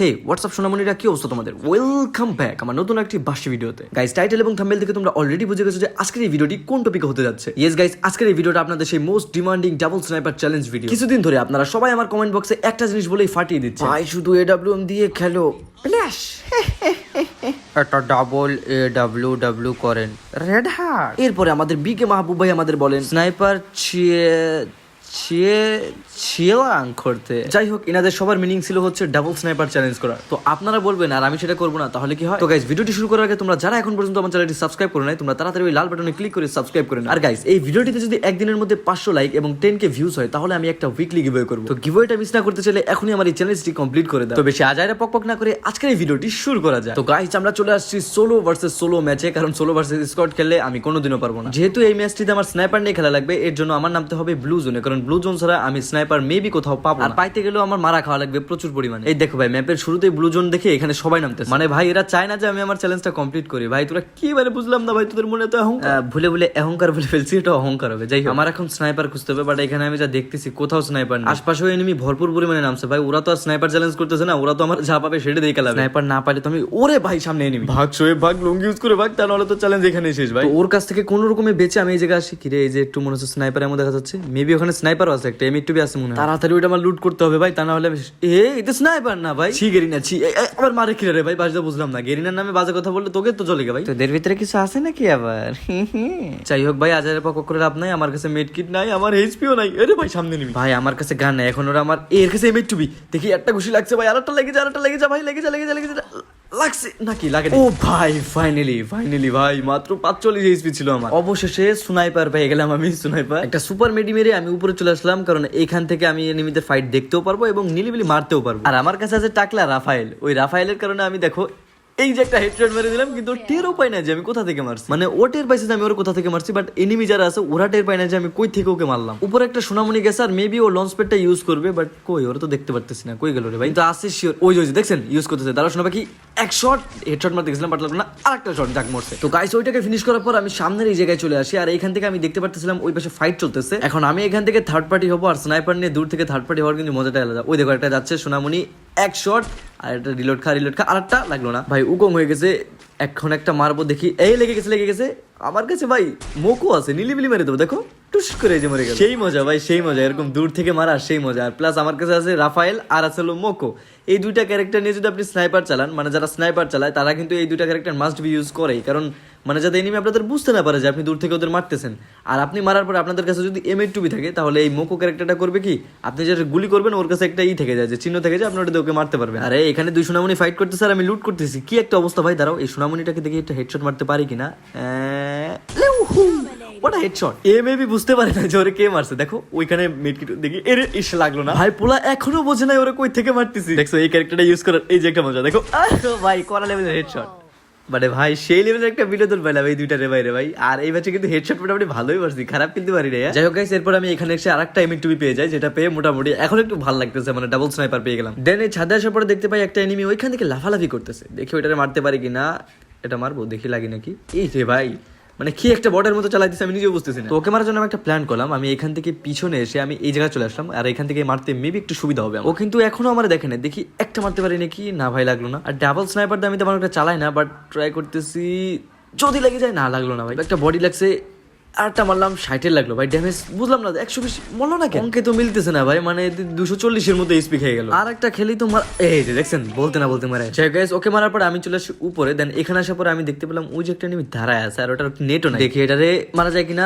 হে WhatsApp সোনামণিরা? কি অবস্থা তোমাদের? ওয়েলকাম ব্যাক আমার নতুন একটি বাসি ভিডিওতে। গাইস টাইটেল এবং থাম্বেল থেকে তোমরা অলরেডি বুঝে গেছো যে আজকের এই ভিডিওটি কোন টপিকে হতে যাচ্ছে। ইয়েস গাইস আজকের এই ভিডিওটা আপনাদের সেই most demanding double sniper challenge video কিছুদিন ধরে আপনারা সবাই আমার কমেন্ট বক্সে একটা জিনিস বলেই ফাটিয়ে দিচ্ছে। ভাই শুধু এডব্লিউএম দিয়ে খেলো। প্লাস একটা ডাবল এ ডাব্লিউ ডাব্লিউ করেন। রেড হার্ট এরপরে আমাদের বিকে মাহবুব ভাই আমাদের বলেন স্নাইপার ছিয়ে ছিলাং করতে। যাই হোক এনাদের সবার মিনিং ছিল হচ্ছে ডাবল স্নাইপার চ্যালেঞ্জ করা। তো আপনারা বলবেন, আর আমি সেটা করব না, তাহলে কি হয়? তো গাইস ভিডিওটি শুরু করার আগে তোমরা যারা এখন পর্যন্ত আমার চ্যানেলটি সাবস্ক্রাইব করে নাই, তোমরা তাড়াতাড়ি ওই লাল বাটনে ক্লিক করে সাবস্ক্রাইব করে। আর গাইস এই ভিডিওটিতে যদি একদিনের মধ্যে পাঁচশো লাইক এবং টেন কে ভিউজ হয়, তাহলে আমি একটা উইকলি গিভওয়ে করব। তো গিভওয়েটা মিস না করতে চাইলে এখনই আমার এই চ্যালেঞ্জটি কমপ্লিট করে দাও। তো বেশি আজাইরা পক পক না করে আজকের এই ভিডিওটি শুরু করা যায় তো গাইস আমরা চলে আসছি সোলো ভার্সেস সোলো ম্যাচে কারণ সোলো ভার্সেস স্কোয়াড খেললে আমি কোনোদিনও পারব না। যেহেতু এই ম্যাচটিতে আমার স্নাইপার নিয়ে খেলা লাগবে, এর জন্য আমার নামতে হবে ব্লু জোনে কারণ ব্লু জোন ছাড়া আমি স্নাইপার মেবি কোথাও পাবো আর পাইতে গেলেও আমার মারা খাওয়া লাগবে প্রচুর পরিমাণে। এই দেখো ভাই ম্যাপের শুরুতেই ব্লু জোন দেখে এখানে সবাই নামতে মানে ভাই এরা চায় না যে আমি আমার চ্যালেঞ্জটা কমপ্লিট করি। ভাই তোরা কি মানে বুঝলাম না ভাই তোদের মনে তো অহংকার? ভুলে ভুলে অহংকার বলে ফেলছি এটা অহংকার হবে। যাই আমার এখন স্নাইপার খুঁজতে হবে বাট এখানে আমি যা দেখতেছি কোথাও স্নাইপার নেই। আশপাশেও এনিমি ভরপুর পরিমাণে নামছে। ভাই ওরা তো আর স্নাইপার চ্যালেঞ্জ করতেছে না ওরা তো আমার যা পাবে সেটা দিয়ে খেলাবে। স্নাইপার না পাইলে তো আমি ওরে ভাই সামনে এনিমি ভাগ শোয়ে ভাগ লুঙ্গি ইউজ করে ভাগ তা নাহলে তো চ্যালেঞ্জ এখানে শেষ ভাই। ওর কাছ থেকে কোন রকমে বেঁচে আমি এই জায়গায় আসি? কিরে এই যে একটু মনে হচ্ছে স্নাইপার এমন দেখা যাচ্ছে। মেবি ওখানে স্নাইপারও আছে একটা এমি টুবি আছে মনে হয়। তাড়াতাড়ি ওইটা আমার লুট করতে হবে ভাই তা না হলে এ এটা স্নাইপার না ভাই। ছি গেরিনা ছি আবার মারে কিরে রে ভাই? বাজটা বুঝলাম না। গেরিনার নামে বাজে কথা বললে তোকে তো চলে গে ভাই। তোদের ভিতরে কিছু আছে নাকি আবার? যাই হোক ভাই আজারের পক্ষ করে লাভ নাই আমার কাছে মেড কিট নাই আমার এইচপিও নাই। আরে ভাই সামনে নিবি। ভাই আমার কাছে গান নাই এখন ওরা আমার এর কাছে মেড টুবি দেখি একটা খুশি লাগছে ভাই আরেকটা লেগে যা আরেকটা লেগে যা ভাই লেগে যা লেগে যা লেগে যা। লাগছে নাকি লাগে ও ভাই ফাইনালি ফাইনালি ভাই মাত্র পাঁচচল্লিশ এইচপি ছিল আমার। অবশেষে সুনাইপার পেয়ে গেলাম আমি সুনাইপার একটা সুপার মেডি মেরে আমি উপরে চলে আসলাম কারণ এখান থেকে আমি এনিমিদের ফাইট দেখতেও পারব এবং নিলিবিলি মারতেও পারব। আর আমার কাছে আছে টাকলা রাফায়েল। ওই রাফায়েলের কারণে আমি দেখো এই যে একটা হেডশট মেরে দিলাম কিন্তু টেরও পাই না যে আমি কোথা থেকে মারছি। মানে ও টের পাইছে যে আমি ওর কোথা থেকে মারছি বাট এনিমি যারা আছে ওরা টের পায় না যে আমি কই থেকে ওকে মারলাম। উপরে একটা সোনামণি গেছে আর মেবি ও লঞ্চ প্যাডটা ইউজ করবে বাট কই ওরা তো দেখতে পারতেছি না কই গেল রে ভাই? তো আসছে শিওর ওই যে দেখছেন? ইউজ করতেছে। তারা শোনা কি এক শট হেডশট মারতে গেছিলাম বাট লাগল না আরেকটা শট জাক মরছে। তো গাইস ওইটাকে ফিনিশ করার পর আমি সামনের এই জায়গায় চলে আসি আর এখান থেকে আমি দেখতে পারতেছিলাম ওই পাশে ফাইট চলতেছে। এখন আমি এখান থেকে থার্ড পার্টি হব আর স্নাইপার নিয়ে দূর থেকে থার্ড পার্টি হওয়ার কিন্তু মজাটা আলাদা। ওই দেখো একটা যাচ্ছে সোনামণি এক শট আর একটা রিলোড খা রিলোড খা, আরেকটা লাগল না। ভাই উকম হয়ে গেছে, এখন একটা মারবো, দেখি। এই লেগে গেছে লেগে গেছে। আমার কাছে, ভাই, মোকো আছে নিলিবিলি মেরে দেবো, দেখো। টুস করে যে মরে গেল। সেই মজা, ভাই, সেই মজা, এরকম দূর থেকে মারা সেই মজা। আর প্লাস আমার কাছে আছে রাফায়েল, আর আছে হলো মোকো। এই দুইটা ক্যারেক্টার নিয়ে যদি আপনি স্নাইপার চালান মানে যারা স্নাইপার চালায়, তারা কিন্তু এই দুইটা ক্যারেক্টার মাস্ট বি ইউজ করেই। কারণ মানে যাতে এনিমি আপনাদের বুঝতে না পারে যে আপনি দূর থেকে ওদের মারতেছেন। আর আপনি মারার পরে আপনাদের কাছে যদি এম টুবি থাকে, তাহলে এই মোকো ক্যারেক্টারটা করবে কি? আপনি যেটা গুলি করবেন, ওর কাছে একটা ই থেকে যায়, যে চিহ্ন থেকে যায় আপনি ওটা ওকে মারতে পারবে আরে, এখানে দুই সোনামণি ফাইট করতেছে আর আমি লুট করতেছি। কি একটা অবস্থা ভাই, দাঁড়াও, এই সোনামণিটাকে দেখি একটা হেডশট মারতে পারি কিনা? ওটা হেডশট এ মেবি বুঝতে পারে না যে ওরে কে মারছে। দেখো, ওইখানে মিডকিট দেখি, এর ইস লাগল না। ভাই, পোলা এখনও বোঝে না ওরে কই থেকে মারতেছি। দেখছ, এই ক্যারেক্টারটা ইউজ করার, এই যে একটা মজা, দেখো। ভাই, করা লেভেলের হেডশট মানে ভাই, সেই লেভেলের একটা বিনোদন পেলাম এই দুইটা রে ভাই রে ভাই। আর এই ম্যাচে কিন্তু হেডশট মোটামুটি ভালোই পারছি খারাপ কিন্তু পারি রে যাই হোক গাইস এরপর আমি এখানে এসে আরেকটা এমিট টুবি পেয়ে যাই, যেটা পেয়ে মোটামুটি এখন একটু ভালো লাগতেছে মানে ডাবল স্নাইপার পেয়ে গেলাম। দেন এই ছাদে আসার পরে দেখতে পাই একটা এনিমি ওইখান থেকে লাফালাফি করতেছে। দেখি ওইটারে মারতে পারি কিনা, এটা মারবো, দেখি লাগে নাকি। এই রে ভাই মানে কি একটা বর্ডার মতো চালাই দিচ্ছে আমি নিজেও বুঝতেছি না। তো ওকে মারার জন্য আমি একটা প্ল্যান করলাম আমি এখান থেকে পিছনে এসে আমি এই জায়গায় চলে আসলাম আর এখান থেকে মারতে মেবি একটু সুবিধা হবে ও কিন্তু এখনও আমার দেখে না দেখি একটা মারতে পারি নাকি? না ভাই লাগল না। আর ডাবল স্নাইপার দিয়ে আমি তেমন একটা চালাই না বাট ট্রাই করতেছি যদি লেগে যায় না লাগল না ভাই। একটা বডি লাগছে আরটা মারলাম ষাটের লাগল ভাই ড্যামেজ বুঝলাম না একশো বেশি মরলো না কেন? অঙ্কে তো মিলতেছে না ভাই মানে দুশো চল্লিশের মতো স্পি খেয়ে গেল। আর একটা খেলেই তো মার এই যে দেখছেন বলতে না বলতে মারে। যাই গাইস ওকে মারার পর আমি চলে আসি উপরে দেন এখানে আসার পর আমি দেখতে পেলাম ওই যে একটা নিমি দাঁড়ায় আছে আর ওটার নেটও নাই। দেখি এটারে মারা যায় কিনা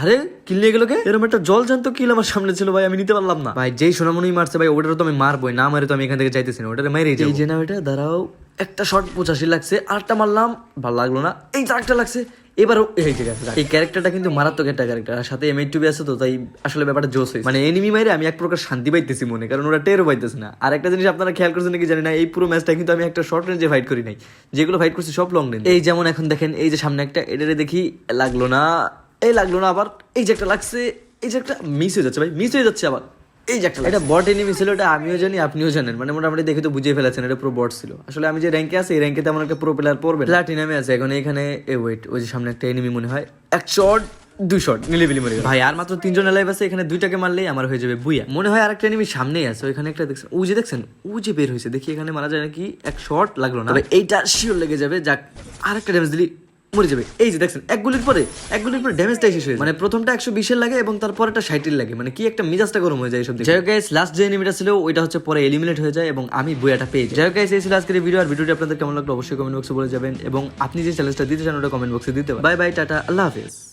আরে কিল নিয়ে গেল কে? এরকম একটা জল জানতো কিল আমার সামনে ছিল ভাই আমি নিতে পারলাম না। ভাই যেই সোনামণি মারছে ভাই ওটারও তো আমি মারবই না মারে তো আমি এখান থেকে যাইতেছি না ওটারে মেরে এই যে না ওটা দাঁড়াও। একটা শট পঁচাশি লাগছে আরটা মারলাম ভালো লাগল না এই আরেকটা লাগছে এবারও এই যে এই ক্যারেক্টারটা কিন্তু মারাত্মক একটা ক্যারেক্টার আর সাথে এম টুবি আছে তো তাই আসলে ব্যাপারটা জোস হয়েছে। মানে এনিমি মাইরে আমি এক প্রকার শান্তি পাইতেছি মনে কারণ ওরা টেরও পাইতেছে না। আর একটা জিনিস আপনারা খেয়াল করছেন নাকি জানি না এই পুরো ম্যাচটা কিন্তু আমি একটা শর্ট রেঞ্জে ফাইট করি নাই। যেগুলো ফাইট করছি সব লং রেঞ্জ এই যেমন এখন দেখেন এই যে সামনে একটা এটারে দেখি লাগল না এই লাগল না আবার এই যে একটা লাগছে এই যে একটা মিস হয়ে যাচ্ছে ভাই মিস হয়ে যাচ্ছে আবার। এই যে একটা এটা বট এনিমি ছিল এটা আমিও জানি আপনিও জানেন। মানে মোটামুটি দেখে তো বুঝিয়ে ফেলেছেন এটা পুরো বট ছিল। আসলে আমি যে র্যাঙ্কে আছি এই র্যাঙ্কে তেমন একটা প্রো প্লেয়ার পড়বে প্লাটিনামে আছে এখন এখানে এ ওয়েট ওই যে সামনে একটা এনিমি মনে হয়। এক শট দুই শট নিলেবিলি মরে। ভাই আর মাত্র তিনজন লাইভ আছে এখানে দুইটাকে মারলেই আমার হয়ে যাবে বুইয়া। মনে হয় আরেকটা এনিমি সামনেই আছে ওইখানে একটা দেখছেন ও যে দেখছেন ও যে বের হয়েছে দেখি এখানে মারা যায় নাকি? এক শট লাগল না। এইটা শিওর লেগে যাবে যাক আরেকটা ড্যামেজ দিলি মরে যাবে। এই যে দেখছেন এক গুলির পরে এক গুলির পরে ড্যামেজটাই শেষ হয়ে মানে প্রথমটা একশো বিশের লাগে এবং তারপর একটা ষাটের লাগে। মানে কি একটা মিজাজটা গরম হয়ে যায় এইসব দেখে। যাই হোক গাইস লাস্ট যে এনিমিটা ছিল ওইটা হচ্ছে পরে এলিমিনেট হয়ে যায় এবং আমি বইয়াটা পেয়ে যাই। গাইস এই ছিল আজকের ভিডিও আর ভিডিওটি আপনাদের কেমন লাগল অবশ্যই কমেন্ট বক্সে বলে যাবেন এবং আপনি যে চ্যালেঞ্জটা দিতে চান ওটা কমেন্ট বক্সে দিতে বাই বাই টাটা আল্লাহ হাফেজ।